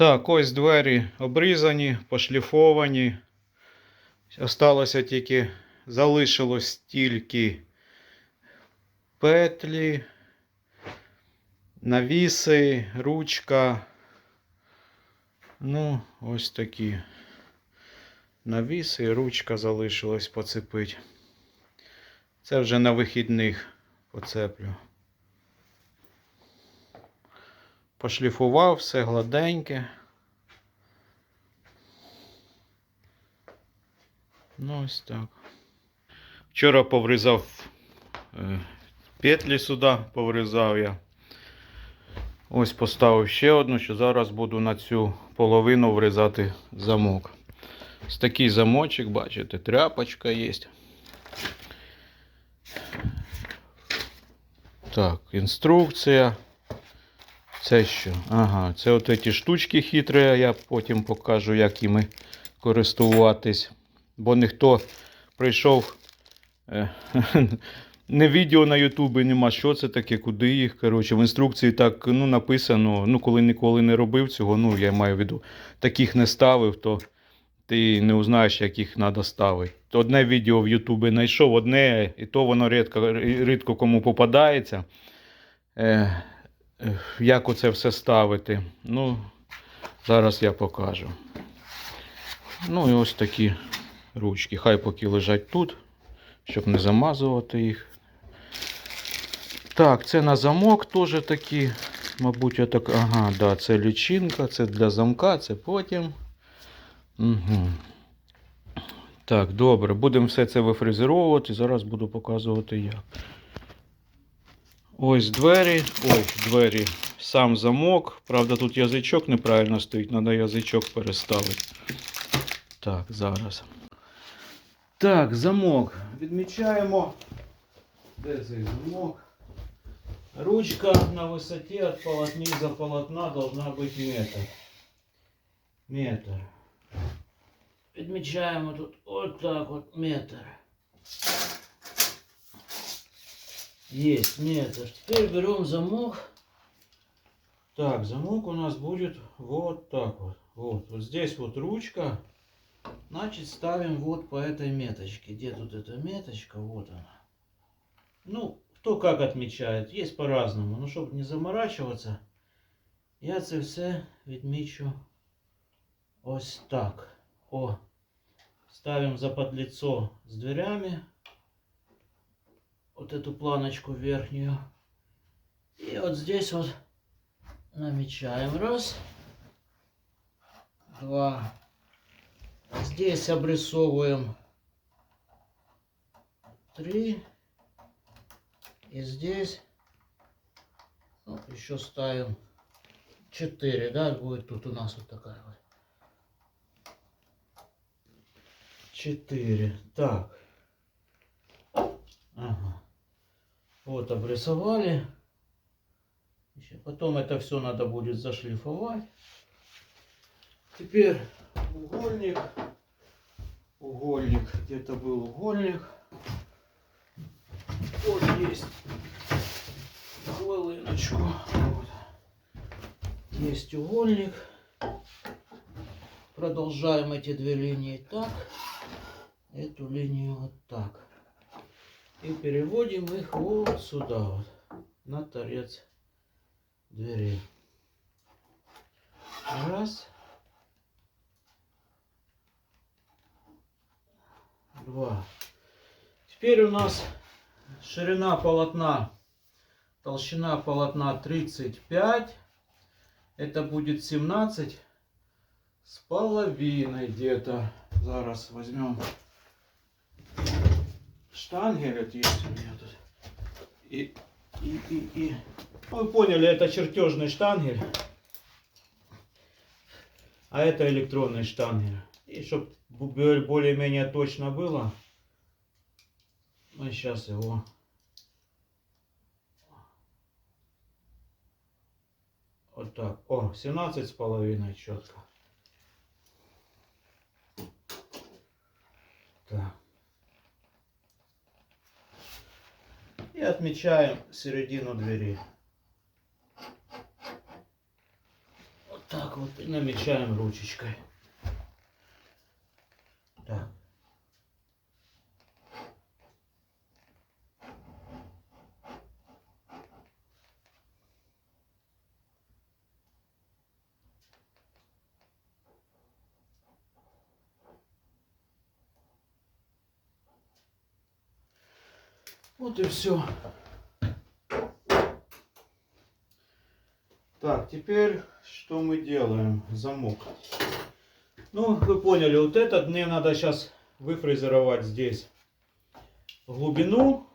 Так, ось двері обрізані, пошліфовані. Осталося тільки, залишилось тільки петлі, навіси, ручка. Ну, ось такі. Навіси ручка залишилось поцепити. Це вже на вихідних поцеплю. Пошліфував, все гладеньке. Ну, ось так. Вчора поврізав е, петлі сюди, поврізав я. Ось поставив ще одну, що зараз буду на цю половину врізати замок. Ось такий замочок, бачите, тряпочка є. Так, інструкція. Це що? Ага, це от ці штучки хитрі, я потім покажу, як іми користуватись. Бо ніхто прийшов. е, Не відео на Ютубі нема, що це таке, куди їх. Коротше, в інструкції так ну, написано. Ну, коли ніколи не робив цього, ну я маю в виду, таких не ставив, то ти не узнаєш, як їх треба ставити. Одне відео в Ютубі знайшов, одне, і то воно рідко, рідко кому попадається. Як оце все ставити. Ну, зараз я покажу. Ну і ось такі ручки. Хай поки лежать тут, щоб не замазувати їх. Так, це на замок теж такі. Мабуть, я так. Ага, да, це лічинка, це для замка, це потім. Угу. Так, добре, будемо все це вифрезеровувати. Зараз буду показувати як. Ось двері. Ось двері. Сам замок. Правда, тут язичок неправильно стоїть, треба язичок переставити. Так, зараз. Так, замок. Відмічаємо. Де цей замок? Ручка на висоті від полотниза полотна должна бути метр. Метр. Відмічаємо тут от так от метр. Есть метр. Теперь берем замок. Так, замок у нас будет вот так вот. Вот, вот здесь вот ручка. Значит, ставим вот по этой меточке. Где тут эта меточка? Вот она. Ну, кто как отмечает. Есть по-разному. Но чтобы не заморачиваться, я це все відмічу ось так. О. Ставим за подлицо с дверями. Вот эту планочку верхнюю. И вот здесь вот намечаем. Раз. Два. Здесь обрисовываем три. И здесь ну, еще ставим 4, да, будет тут у нас вот такая вот. 4. Так. Ага. Вот обрисовали. Потом это все надо будет зашлифовать. Теперь угольник. Угольник. Где-то был угольник. Вот есть. Хвилиночку. Вот. Есть угольник. Продолжаем эти две линии так. Эту линию вот так. И переводим их вот сюда вот. На торец двери. Раз. Два. Теперь у нас ширина полотна, толщина полотна 35. Это будет 17 с половиной где-то. Зараз возьмем штангель вот есть у меня тут. И, и, и, и. Ну, Вы поняли, это чертежный штангель. А это электронный штангель. И чтобы более-менее точно было, мы сейчас его вот так. О, 17 с половиной четко. Так. И отмечаем середину двери. Вот Так вот и намечаем ручечкой. Вот и все. Так, теперь что мы делаем? Замок. Ну, вы поняли, вот этот мне надо сейчас выфрезеровать здесь глубину,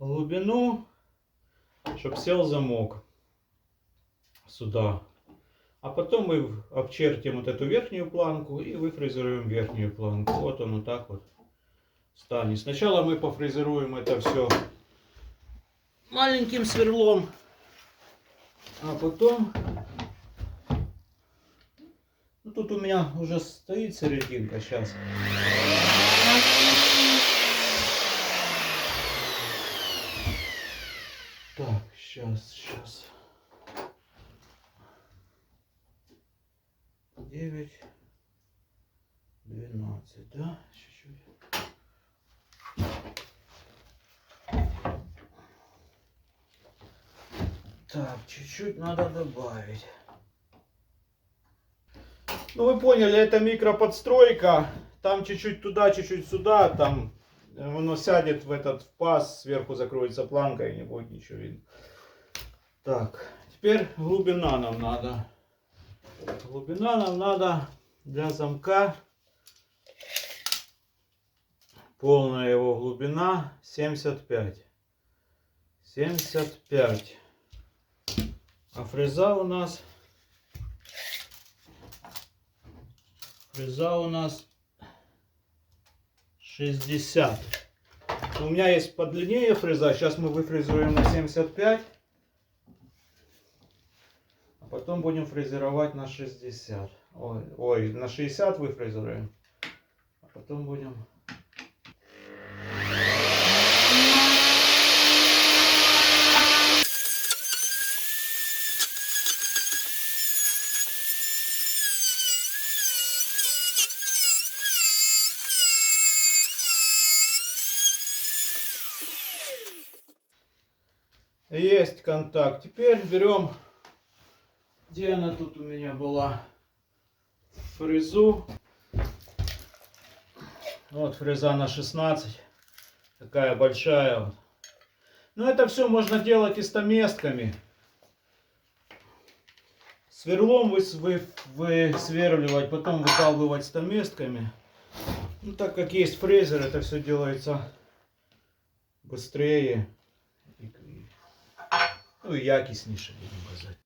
глубину, чтобы сел замок сюда. А потом мы обчертим вот эту верхнюю планку и выфрезеруем верхнюю планку. Вот он вот так вот станет. Сначала мы пофрезеруем это все маленьким сверлом, а потом... Ну, тут у меня уже стоит серединка сейчас. Так, сейчас, сейчас. Девять, двенадцать, да? Чуть-чуть. Так, чуть-чуть надо добавить. Ну вы поняли, это микроподстройка. Там чуть-чуть туда, чуть-чуть сюда. Там оно сядет в этот в паз, сверху закроется планка и не будет ничего видно. Так, теперь глубина нам надо. Глубина нам надо для замка. Полная его глубина 75. 75. А фреза у нас фреза у нас 60. У меня есть подлиннее фреза. Сейчас мы выфрезеруем на 75. А потом будем фрезеровать на 60. Ой, ой, на 60 выфрезеруем. А потом будем... Есть контакт. Теперь берем, где она тут у меня была, фрезу. Вот фреза на 16. Такая большая. Но это все можно делать и стаместками. Сверлом вы, вы, высверливать, потом выкалывать стаместками. Ну, так как есть фрезер, это все делается быстрее. Ну і якісніше, будемо казати.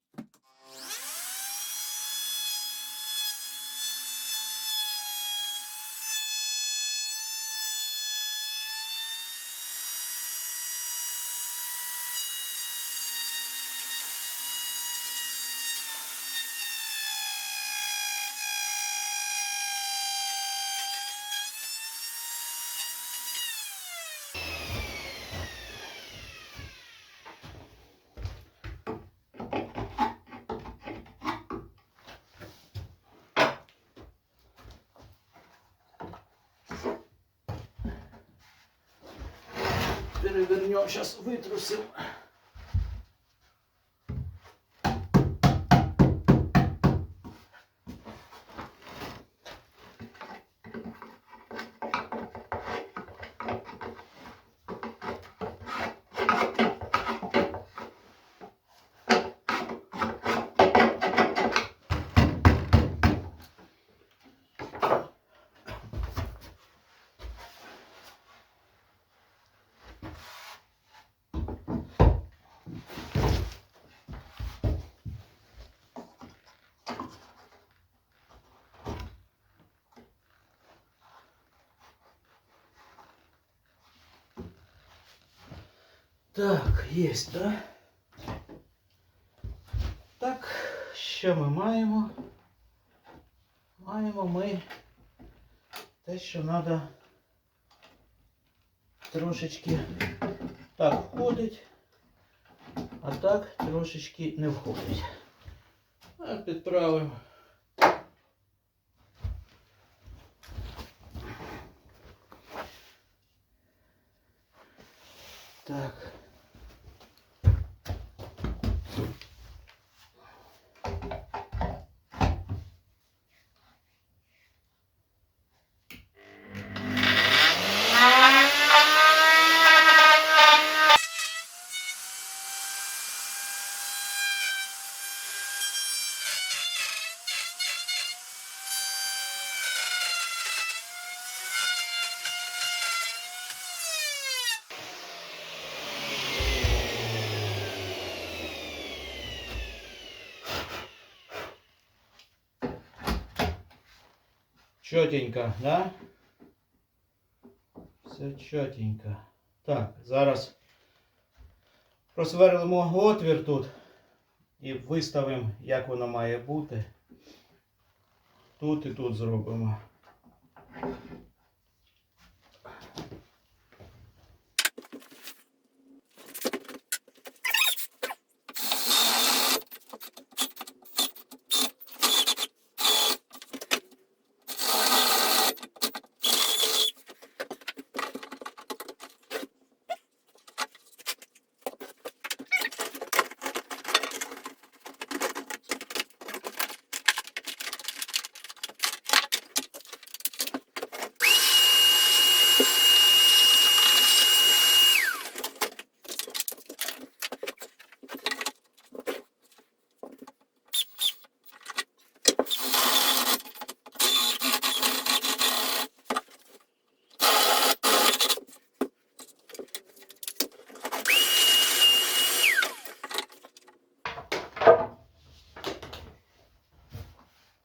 Перевернем, сейчас вытрусим. Так, есть, да? Так, що ми маємо? Маємо ми те, що треба трошечки так входить, а так трошечки не входить. Підправимо. Так. Чотенько, да? Все чотенько. Так, зараз просверлимо отвір тут і виставимо, як воно має бути. Тут і тут зробимо.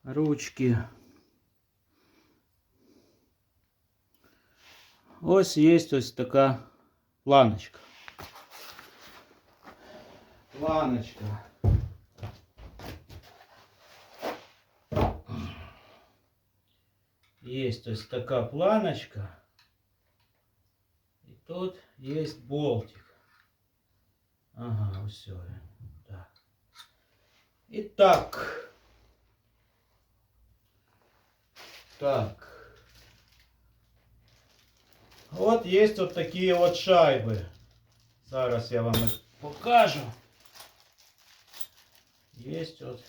Ручки. Ось є ось така планочка. Планочка. Есть ось така планочка. І тут є болтик. Ага, все. Так. І так. Так. От є от такі от шайби. Зараз я вам їх покажу. Є от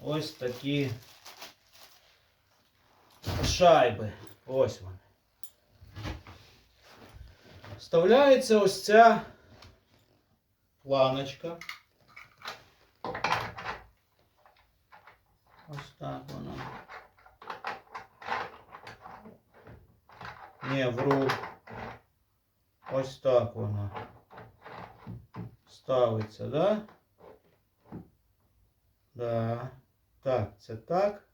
ось такі шайби. Ось вони. Вставляється ось ця планочка. Ось так воно. Не, вру. Ось так воно. Ставиться, да? Да. Так, це так.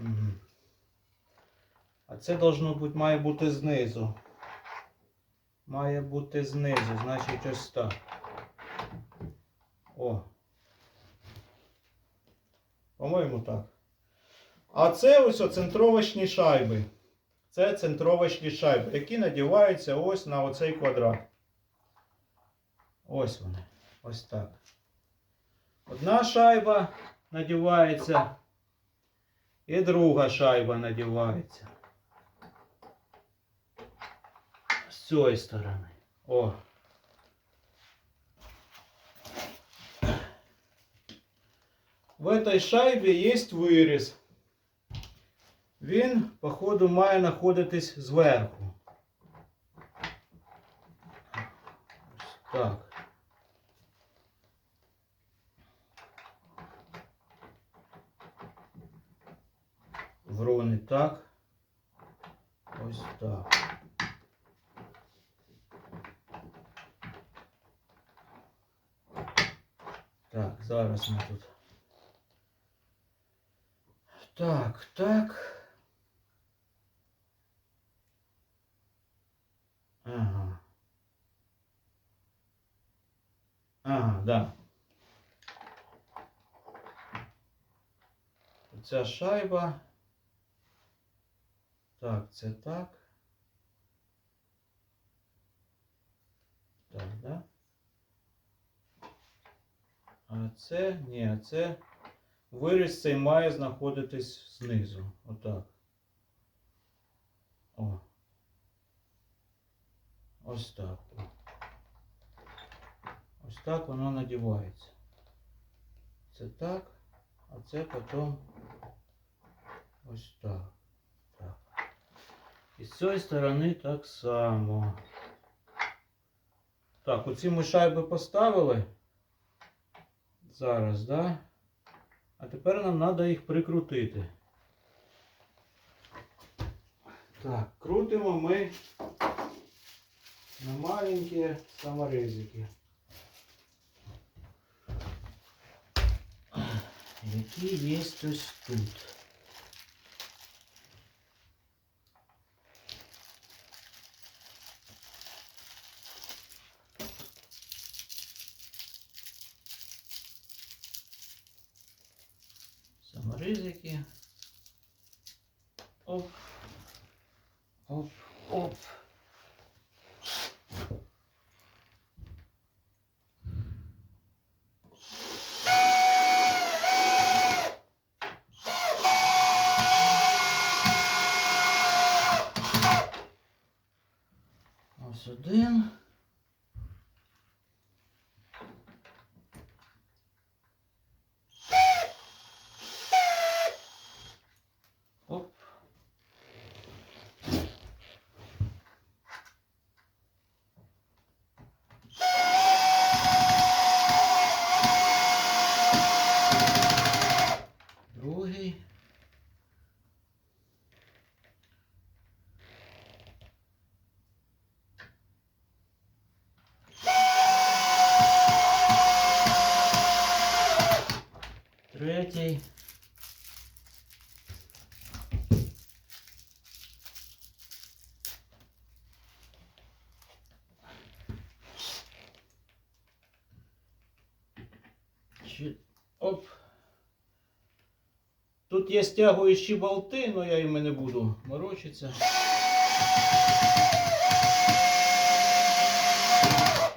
Угу. А це должно бути, має бути знизу. Має бути знизу, значить ось так. О. По-моєму так. А це ось оцентровочні шайби. Це центровочні шайби, які надіваються ось на оцей квадрат. Ось вони. Ось так. Одна шайба надівається. І друга шайба надівається. З цієї сторони. О. В этой шайбі є виріз. Він, походу, має знаходитись зверху. Ось так. Не так. Ось так. Так, зараз ми тут. Так, так. Ага. Ага, да. Ця шайба. Так, це так. Так, да? А це, ні, це виріз цей має знаходитись знизу. Отак. О. Ось так. Ось так воно надівається. Це так, а це потім ось так. так. І з цієї сторони так само. Так, оці ми шайби поставили. Зараз, да? А тепер нам треба їх прикрутити. Так, крутимо ми на маленькі саморезики. Які є ось тут. Саморезики. Оп. Оп, оп. Третій. Оп. Тут є стягуючі болти, але я їми не буду морочитися.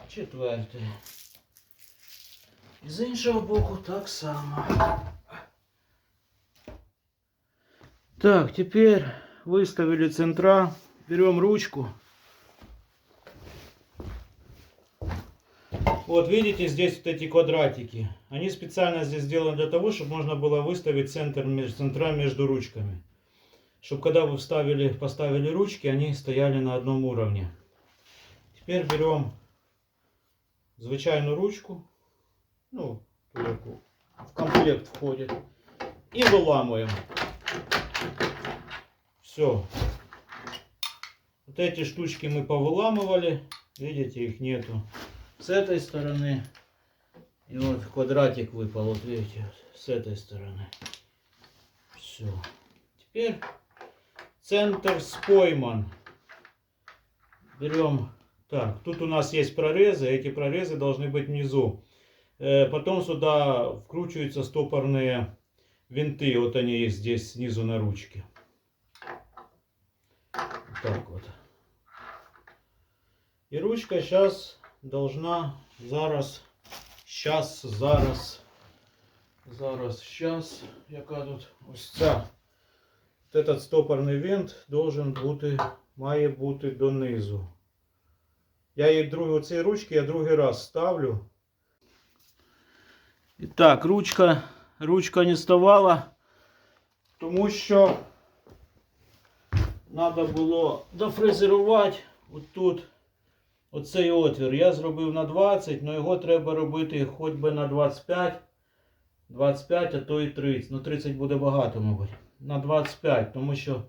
Четвертий. І з іншого боку так само. Так, теперь выставили центра. Берем ручку. Вот видите, здесь вот эти квадратики. Они специально здесь сделаны для того, чтобы можно было выставить центр, центра между ручками. Чтобы когда вы вставили, поставили ручки, они стояли на одном уровне. Теперь берем звичайну ручку. Ну, ту, в комплект входит. И выламываем. Все. Вот эти штучки мы повыламывали. Видите, их нету. С этой стороны. И вот квадратик выпал. Вот видите, с этой стороны. Все. Теперь центр спойман. Берем. Так, тут у нас есть прорезы. Эти прорезы должны быть внизу. Э, Потом сюда вкручиваются стопорные винты. Вот они есть здесь снизу на ручке. Так вот. И ручка сейчас должна зараз, сейчас, зараз, зараз, сейчас, яка тут ось ця. Вот этот стопорний винт должен бути, має бути донизу. Я її другу цієї ручки я другий раз ставлю. І так, ручка, ручка не ставала, тому що треба було дофрезерувати отут оцей отвір. Я зробив на 20, але його треба робити хоч би на 25, 25, а то і 30. Ну 30 буде багато, мабуть. На 25, тому що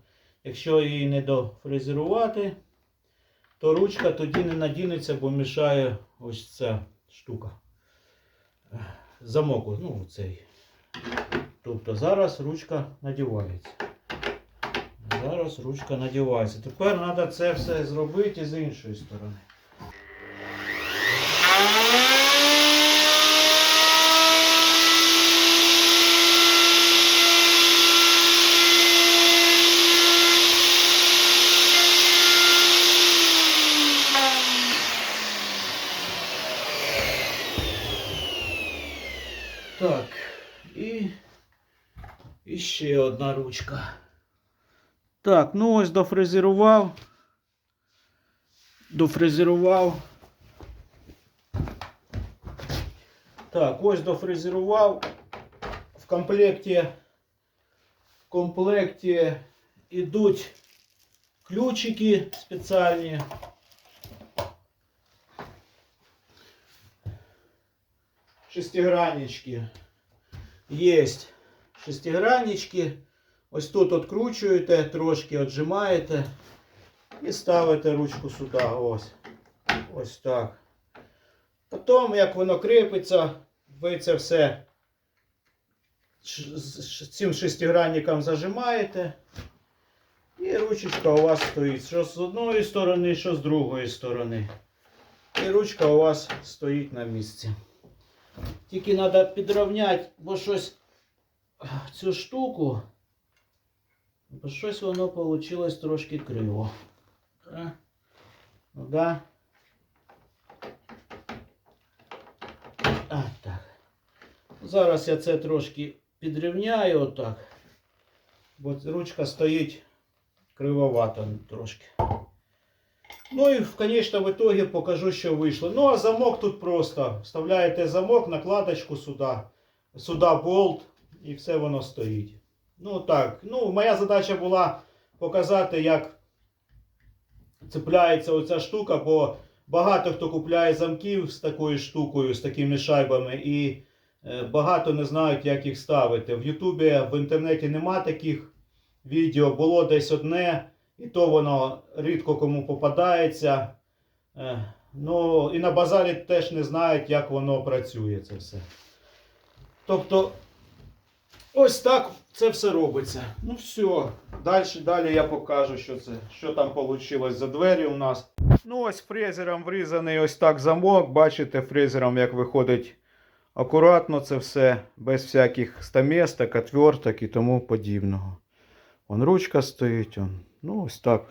якщо її не дофрезерувати, то ручка тоді не надінеться, бо мішає ось ця штука. Замок, ну цей. Тобто зараз ручка надівається. Зараз ручка надівається. Тепер треба це все зробити з іншої сторони. одна ручка. Так, ну ось дофрезерував. Дофрезерував. Так, ось дофрезерував. В комплекті, в комплекті ідуть ключики спеціальні. Шестиграннички. Есть Шестиграннички. Ось тут откручуєте, трошки отжимаєте і ставите ручку сюди. Ось. Ось так. Потім, як воно кріпиться, ви це все цим шестигранником зажимаєте. І ручечка у вас стоїть. Що з одної сторони, що з другої сторони. І ручка у вас стоїть на місці. Тільки треба підрівняти, бо щось цю штуку. Бо щось воно вийшло трошки криво. А? Ну да. А, так. Зараз я це трошки підрівняю отак. Бо ручка стоїть кривовато трошки. Ну і в конечном итоге покажу, що вийшло. Ну а замок тут просто. Вставляєте замок, накладочку сюди, сюди болт і все воно стоїть. Ну так, ну моя задача була показати, як цепляється оця штука, бо багато хто купляє замків з такою штукою, з такими шайбами, і е, багато не знають, як їх ставити. В Ютубі, в інтернеті нема таких відео, було десь одне. І то воно рідко кому попадається. Е, Ну, і на базарі теж не знають, як воно працює це все. Тобто, ось так це все робиться. Ну все. Далі, далі я покажу, що це, що там вийшло за двері у нас. Ну, ось фрезером врізаний ось так замок. Бачите, фрезером як виходить акуратно це все, без всяких стаместок, отверток і тому подібного. Вон ручка стоїть. Он. Ну, ось так.